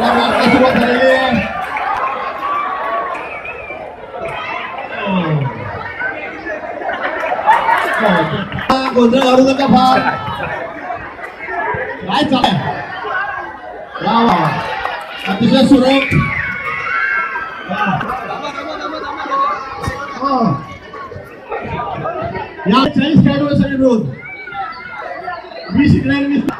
या मॅचला सुरुवात झालेली आहे हो. गोंधळ घालू नका फार काय चालय वा वा अतिशय सुरेख या चाळीस खेळाडूसाठी रोज मी इकडे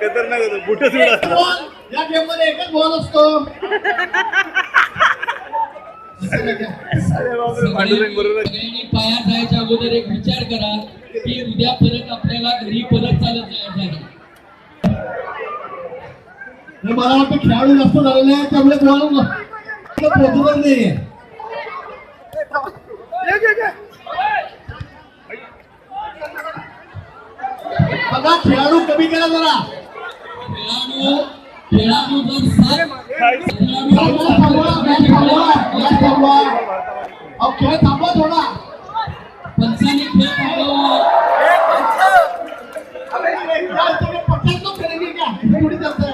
खतरनाक होतं. बुटच या गेममध्ये एकच बॉल असतो. पाया जायच्या अगोदर एक विचार करा की उद्या परत आपल्याला घरी परत चालत जायचं आहे. मला वाटतं खेळाडू जास्त झालेले आहेत त्यामुळे बॉल पोहोचतच नाहीये. बघा खेळाडू कमी केला जरा खेळाडू खेळाडू जर सात खेळाडू थांबवा, मॅच थांबवा, मॅच थांबवा. अहो, खेळ थांबवा थोडा पंचाने खेळ थांबवा तो हे.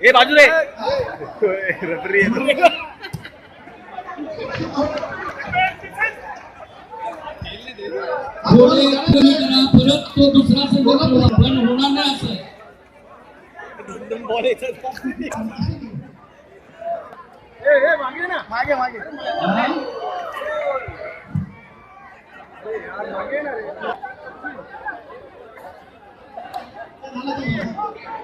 ए बाजू रे रेफरी येतो थोडे कमी करा परत तो दुसरा संघ खेळवा. पण होणार नाही असं बॉल मागे मागे अंपायर पुढे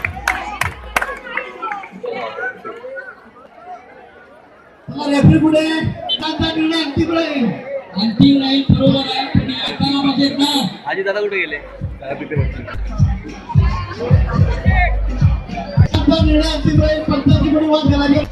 रेफरी पुढे त्यांचा निर्णय अंतिम राहील अंतिम राहील बरोबर आहे. पण ऐकायला पाहिजेत ना. आजी दादा कुठे गेले? त्यांचा निर्णय अंतिम राहील पंचायती पुढे वाद घाला